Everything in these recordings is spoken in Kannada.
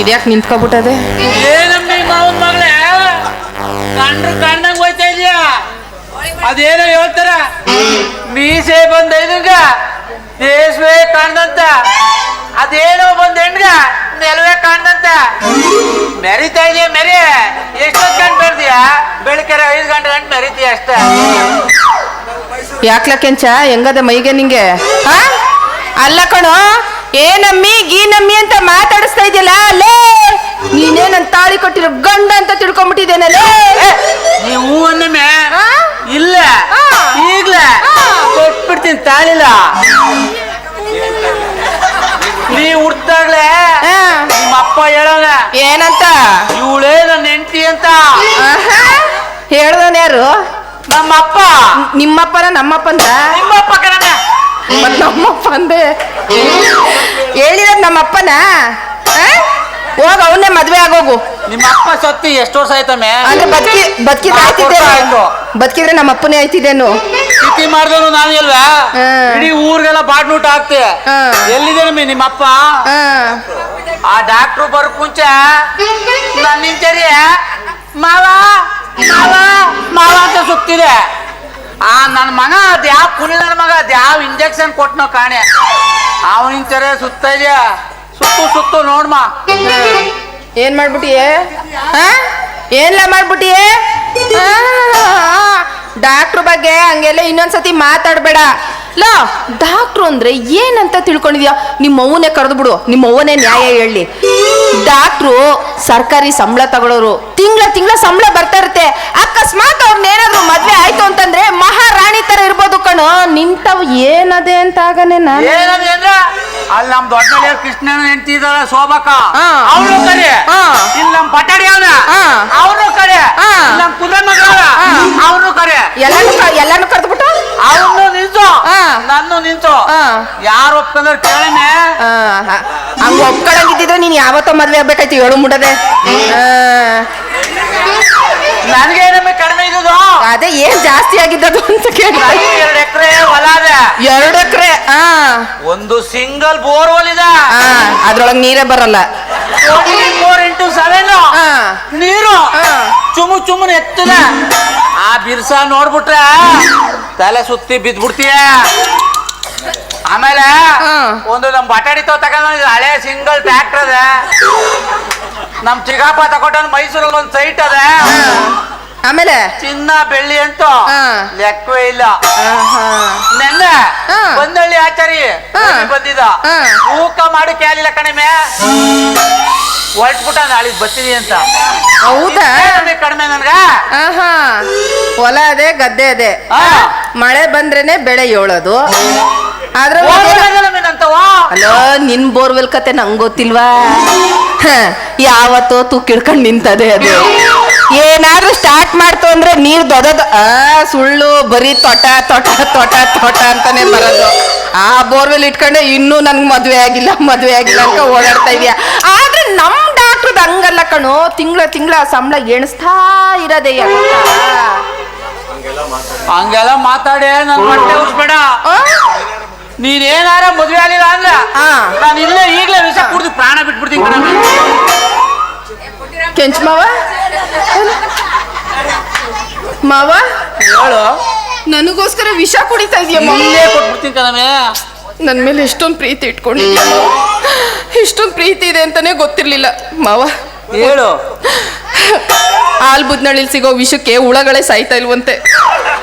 ಇದ್ಯಾಕೆ ನಿಂತ್ಕೊಬಿಟ್ಟದೆ? ಏನಮ್ಮ ಮಾವನ್ ಮಗಳೇ ಕಂಡ್ರು ಕಂಡಂಗ್ ಹೋಯ್ತಾ ಇದೆಯಾ? ಅದೇನೋ ಹೇಳ್ತಾರ? ಮೀಸೆ ಬಂದ ಇದೀಗ ದೇಶವೇ ಕಾಣ್ದಂತ. ಅದೇನೋ ಬಂದ ಹೆಣ್ಗ ನೆಲವೇ ಕಾಣ್ದಂತ. ಮೆರಿತಾ ಇದೆಯಾ ಮೆರಿ? ಎಷ್ಟೊತ್ತು ಗಂಟೆ ಬೆಳ್ದಿಯ ಬೆಳಿಗ್ಗೆ ಐದು ಗಂಟೆ ಗಂಟೆ ಮೆರಿತೀಯ ಅಷ್ಟೇ. ಯಾಕ್ಲಕ್ಕೆಂಚ ಕೆಂಚ? ಹೆಂಗದೆ ಮೈಗೆ ನಿಂಗೆ? ಅಲ್ಲ ಕಣೋ ಏನಮ್ಮಿ ಗೀನಮ್ಮಿ ಅಂತ ಮಾತಾಡಿಸ್ತಾ ಇದೆಯಲ್ಲ ಅಲ್ಲೇ ನೀನೇ ನನ್ ತಾಳಿ ಕೊಟ್ಟಿರೋ ಗಂಡ ಅಂತ ತಿಳ್ಕೊಂಬಿಟ್ಟಿದ್ದೇನಲ್ಲೇ ನೀವು ಅನ್ನಮೆ? ಇಲ್ಲ. ಈಗ್ಲೇ? ಕೊಟ್ಬಿಡ್ತೀನಿ ತಾಳಿಲ್ಲ ನೀ ಹುಡ್ದಾಗ್ಲೇ? ಆ, ನಿಮ್ಮ ಅಪ್ಪ ಹೇಳೋಣ ಏನಂತ? ಇವಳೇ ನನ್ನ ಹೆಂಡತಿ ಅಂತ. ಹೇಳ್ದಾನೆ ಯಾರು? ನಮ್ಮ ಅಪ್ಪ ನಿಮ್ಮಪ್ಪನ ನಮ್ಮಪ್ಪಂತ? ನಿಮ್ಮಪ್ಪ ಕಣ ನಮ್ಮಪ್ಪ ಅಂದೆ ಹೇಳಿರೋದ್ ನಮ್ಮ ಅಪ್ಪನ ಹೋಗ ಅವನ್ನೇ ಮದ್ವೆ ಆಗೋಗು. ನಿಮ್ಮ ಅಪ್ಪ ಸತ್ತಿ ಎಷ್ಟು ವರ್ಷ ಆಯ್ತಮ್ಮೆ? ಅಂದ್ರೆ ಬದುಕಿ ಬದುಕಿದ್ರೆ ನಾಲ್ಕು ವರ್ಷ ಆಯ್ತಿದ್ದೇನೆ? ಆಯ್ತು. ಬದುಕಿದ್ರೆ ನಮ್ಮ ಅಪ್ಪನೇ ಆಯ್ತಿದ್ದೇನು? ಸ್ಥಿತಿ ಮಾಡ್ದವನು ನಾನು ಇಲ್ವಾ ಹಾ. ಇಡೀ ಊರಿಗೆಲ್ಲ ಬಾಡ್ನೂಟ ಹಾಕ್ತೆ. ಹಾ. ಎಲ್ಲಿದ್ದೇನಮ್ಮೆ ನಿಮ್ಮ ಅಪ್ಪ ಆ. ಡಾಕ್ಟ್ರು ಬರ್ ಮುಂಚೆ ನನ್ನ ನಿಂತರಿ ಮಾವ ಮಾವ ಮಾವ ಅಂತ ಸುತ್ತಿದೆ. ಆ ನನ್ನ ಮಗ ಅದ್ಯಾವ ಕುನಿ ನನ್ನ ಮಗ ಅದ್ಯಾವ ಇಂಜೆಕ್ಷನ್ ಕೊಟ್ನೋ ಕಾಣೆ. ಅವನ ನಿಂತರೆ ಸುತ್ತ ಇದೆಯಾ? ಸುತ್ತು ಸುತ್ತು ನೋಡ್ಮ. ಏನ್ ಮಾಡ್ಬಿಟ್ಟಿಯೇ ಏನ್ಲ ಮಾಡ್ಬಿಟ್ಟಿಯೇ ಡಾಕ್ಟ್ರ್ ಬಗ್ಗೆ ಹಂಗೆಲ್ಲ ಇನ್ನೊಂದ್ಸತಿ ಮಾತಾಡ್ಬೇಡ. ಲೋ ಡಾಕ್ಟ್ರು ಅಂದ್ರೆ ಏನಂತ ತಿಳ್ಕೊಂಡಿದ್ಯಾ? ನಿಮ್ಮ ಅವ್ವನೇ ಕರೆದು ಬಿಡು ನಿಮ್ಮ ಅವ್ವನೇ ನ್ಯಾಯ ಹೇಳಿ. ಡಾಕ್ಟ್ರು ಸರ್ಕಾರಿ ಸಂಬಳ ತಗೊಳ್ಳೋರು ತಿಂಗಳ ತಿಂಗಳ ಸಂಬಳ ಬರ್ತಾ ಇರುತ್ತೆ. ಅಕಸ್ಮಾತ್ ಅವ್ರನ್ನೇನಾದ್ರೂ ಮದ್ವೆ ಆಯ್ತು ಅಂತಂದ್ರೆ ಮಹಾರಾಣಿ ತರ ಇರ್ಬೋದು ಕಣೋ. ನಿಂತವ್ ಏನದೆ ಅಂತ ಆಗನೆ ನಾನು. ಅಲ್ಲಿ ನಮ್ ದೊಡ್ಡ ಕೃಷ್ಣನ ಹೆಂಡತಿ ಇದಾರ ಶೋಭಕ. ಅವನು ಕರೆ. ಇಲ್ಲಿ ನಮ್ ಪಟಾಡಿ ಅವನ. ಹಾ. ಅವನು ಕರೆ. ನಮ್ ಕುದುರೆ ಮಗ ಅವನು ಕರೆ. ಎಲ್ಲಾನು ಎಲ್ಲಾನು ಎಲ್ಲಾನು ಕರೆದ್ಬಿಟ್ಟು? ಅವನು ನಿಂತು. ನಾನು ನನ್ನ ನಿಂತು. ಯಾರು ಒಪ್ಕೊಂಡ್ರೆ ಕೇಳನೆ. ಹಂಗ ಒಪ್ಕೊಳಂಗಿದ್ದಿದ್ರೆ ನೀನ್ ಯಾವತ್ತೋ ಮದ್ವೆ ಆಗ್ಬೇಕಾಯ್ತು ಹೇಳು ಮುಡದೆ ಅದೇ ಏನ್ ಜಾಸ್ತಿ ಆಗಿದ್ದದು ಅಂತ ಕೇಳಿ ಎರಡು ಎಕರೆ ಹೊಲ ಅದ ಎರಡು ಎಕರೆ ಆ. ಒಂದು ಸಿಂಗಲ್ ಬೋರ್ವೆಲ್ ಇದೆ ಆ, ಅದ್ರೊಳಗ್ ನೀರೇ ಬರಲ್ಲ. Four into seven. ಆ, ನೀರು. ಆ. ಚುಮು ಚುಮ್ಮನ ಎತ್ತದ. ಆ ಬಿರ್ಸ ನೋಡ್ಬಿಟ್ರೆ ತಲೆ ಸುತ್ತಿ ಬಿದ್ಬಿಡ್ತೀಯ ಆಮೇಲೆ ಹಾ. ಒಂದು ನಮ್ ಬಟಾಣಿ ತೋ ತಗೊಂಡ್ ಹಳೆ ಸಿಂಗಲ್ ಟ್ರ್ಯಾಕ್ಟರ್ ಅದ. ನಮ್ ಚಿಗಾಪ ತಗೊಂಡ್ ಮೈಸೂರಲ್ಲಿ ಒಂದ್ ಸೈಟ್ ಅದ ಆಮೇಲೆ? ಚಿನ್ನ ಬೆಳ್ಳಿ ಅಂತ ಹಾ. ಲೆಕ್ಕವೇ ಇಲ್ಲ. ಆಹಾ. ನೆನ್ನೆ ಹಾ. ಬಂದಳ್ಳಿ ಆಚಾರಿ ಹಾ. ಊರಿಗೆ ಬಂದಿದ್ದ. ಹಾ. ತೂಕ ಮಾಡಿ ಕ್ಯಾಲಿಲ್ಲ ಕಣಿಮೆ ಹೊರಟ್ಬಿಟ್ಟ ನಾಳೆ ಬರ್ತೀನಿ ಅಂತ. ಹೌದಾ? ಕಡಿಮೆ ನನ್ಗ. ಆಹಾ ಹೊಲ ಅದೇ ಗದ್ದೆ ಅದೇ. ಮಳೆ ಬಂದ್ರೇನೆ ಬೆಳೆ ಏಳೋದು. ಆದ್ರೆ ಅಲೋ ನಿನ್ ಬೋರ್ವೆಲ್ ಕತೆ ನಂಗ್ ಗೊತ್ತಿಲ್ವಾ? ಹ, ಯಾವತ್ತೋ ತುಕ್ಕಿಡ್ಕೊಂಡ್ ನಿಂತದೆ ಅದು. ಏನಾದ್ರೂ ಸ್ಟಾರ್ಟ್ ಮಾಡ್ತು ಅಂದ್ರೆ ನೀರ್ ದೊದದ ಆ ಸುಳ್ಳು ಬರೀ ತೊಟ ತೊಟ ತೊಟ ತೊಟ ಅಂತಾನೆ ಬರೋದು. ಆ ಬೋರ್ವೆಲ್ ಇಟ್ಕೊಂಡೆ ಇನ್ನೂ ನನ್ಗ್ ಮದ್ವೆ ಆಗಿಲ್ಲ ಮದ್ವೆ ಆಗಿಲ್ಲ ಅಂತ ಓಡಾಡ್ತಾ ಇದೀಯ? ಆದ್ರೆ ನಮ್ ಡಾಕ್ಟ್ರದ್ ಹಂಗಲ್ಲ ಕಣು. ತಿಂಗಳ ತಿಂಗಳ ಸಂಬಳ ಎಣಿಸ್ತಾ ಇರೋದೇ ಹಂಗೆಲ್ಲ ಮಾತಾಡಿ. ನನ್ ಹೊಟ್ಟೆ ಉರ್ಸ್ಬೇಡ ನೀನ್ ಏನಾರ ಮದ್ವೆ ಆಗಿಲ್ಲ ಅಂದ್ರ ಹಾ. ನಾನು ಇಲ್ಲೇ ಈಗ್ಲೇ ವಿಷ ಕುಡಿದು ಪ್ರಾಣ ಬಿಟ್ಬಿಡ್ತೀನಿ ಕೆಂಚ್ ಮಾವ? ಮಾವ? ಹೇಳು. ನನಗೋಸ್ಕರ ವಿಷ ಕುಡಿತಾ ಇದೆಯಾ ಮೊನ್ನೆ ಕೊಟ್ಬಿಡ್ತೀನಿ ಕಣವೇ. ನನ್ನ ಮೇಲೆ ಎಷ್ಟೊಂದು ಪ್ರೀತಿ ಇಟ್ಕೊಂಡಿದ್ಯಾ ಇಷ್ಟೊಂದ್ ಪ್ರೀತಿ ಇದೆ ಅಂತಾನೆ ಗೊತ್ತಿರ್ಲಿಲ್ಲ. ಮಾವ? ಹೇಳು. ಹಾಲ್ ಬುದ್ನಳ್ಳಿಲ್ ಸಿಗೋ ವಿಷಕ್ಕೆ ಹುಳಗಳೇ ಸಾಯ್ತಾ ಇಲ್ವಂತೆ.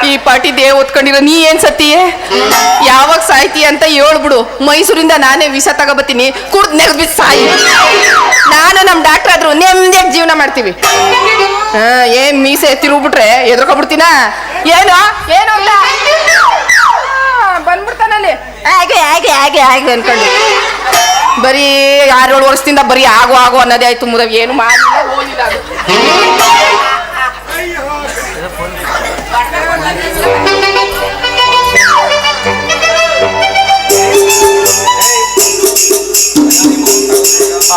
ಈ ಪಾಟಿ ದೇ ಓದ್ಕೊಂಡಿರೋ ನೀ ಏನ್ ಸತ್ತಿಯೇ ಯಾವಾಗ ಸಾಯ್ತೀಯ ಅಂತ ಹೇಳ್ಬಿಡು. ಮೈಸೂರಿಂದ ನಾನೇ ವಿಷ ತಗೋಬತ್ತೀನಿ. ಕುಡ್ದು ನೆಗ್ಬಿಟ್ಟು ಸಾಯಿ. ನಾನು ನಮ್ಮ ಡಾಕ್ಟರ್ ಆದ್ರು ನೆಮ್ಮದಿಯಾಗಿ ಜೀವನ ಮಾಡ್ತೀವಿ. ಹಾ ಏನ್ ಮೀಸೆ ತಿರುಗ್ಬಿಟ್ರೆ ಎದ್ರಕೊಬಿಡ್ತೀನ? ಏನು ಏನು ಇಲ್ಲ. ಬಂದ್ಬಿಡ್ತಾನಲ್ಲಿ ಹಾಗೆ ಹಾಗೆ ಹಾಗೆ ಹಾಗೆ ಅನ್ಕೊಂಡು. ಬರೀ ಆರೇಳು ವರ್ಷದಿಂದ ಬರೀ ಆಗು ಆಗು ಅನ್ನೋದೇ ಆಯ್ತು ಮುದ ಏನು ಮಾಡಿಲ್ಲ ಓದಿಲ್ಲ ಅದು.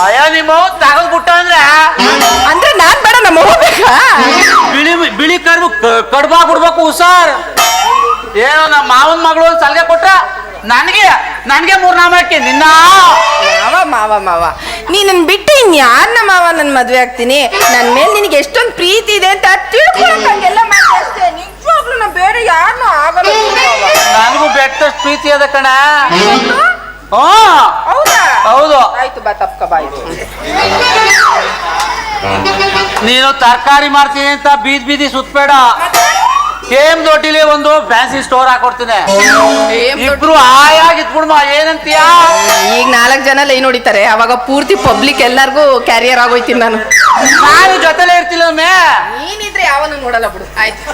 ಅಯ್ಯ ನಿಮ್ಮ ತಗದ್ಬಿಟ್ಟ ಅಂದ್ರೆ ಕಡ್ಬಾ ಬಿಡ್ಬೇಕು ಹುಷಾರ್. ಏನೋ ನಮ್ಮ ಮಾವನ ಮಗಳು ಒಂದು ಸಲ್ಗೆ ಕೊಟ್ರ ನನಗೆ ನನಗೆ ಮೂರ್ ನಾಮ ಹಾಕಿ ನಿನ್ನ? ಮಾವ ಮಾವ ಮಾವ. ನೀನನ್ ಬಿಟ್ಟು ಇನ್ಯಾರನ್ನ ಮಾವ ನನ್ ಮದ್ವೆ ಆಗ್ತೀನಿ? ನನ್ ಮೇಲೆ ನಿನಗೆ ಎಷ್ಟೊಂದು ಪ್ರೀತಿ ಇದೆ ಅಂತ ತಿಳ್ಕೊಳಕ್ ಹಂಗೆಲ್ಲ ಮಾಡ್ದೆ ನಿಜವಾಗ್ಲೂ ನಾ ಬೇರೆ ಯಾರನ್ನೂ ಆಗಲ್ಲ. ನನಗೂ ಬೆಟ್ಟಷ್ಟು ಪ್ರೀತಿ ಅದ ಕಣ. ಹ್ಞೂ ಹೌದಾ? ಹೌದು. ಆಯ್ತು ಬಾ ತಪ್ಕ ಬಾಯ್ತು ನೀನು ತರಕಾರಿ ಮಾಡ್ತೀನಿ ಅಂತ ಬೀದಿ ಬೀದಿ ಸುತ್ತಬೇಡ ಕೇಮ್ ದೊಡ್ಡಿಲಿ ಒಂದು ಫ್ಯಾನ್ಸಿ ಸ್ಟೋರ್ ಹಾಕೊಡ್ತೀನಿ. ಇಬ್ರು ಆಯಾಗಿ ಇದ್ಬಿಡ್ಮ ಏನಂತೀಯ? ಈಗ ನಾಲ್ಕು ಜನ ಲೈನ್ ಹೊಡಿತಾರೆ. ಅವಾಗ ಪೂರ್ತಿ ಪಬ್ಲಿಕ್ ಎಲ್ಲಾರ್ಗೂ ಕ್ಯಾರಿಯರ್ ಆಗೋಯ್ತೀನಿ ನಾನು. ನಾನು ಜೊತೆಲೇ ಇರ್ತಿಲ್ಲ ಒಮ್ಮೆ. ನೀನಿದ್ರೆ ಯಾವನು ನೋಡಲ್ಲ ಬಿಡು. ಆಯ್ತು.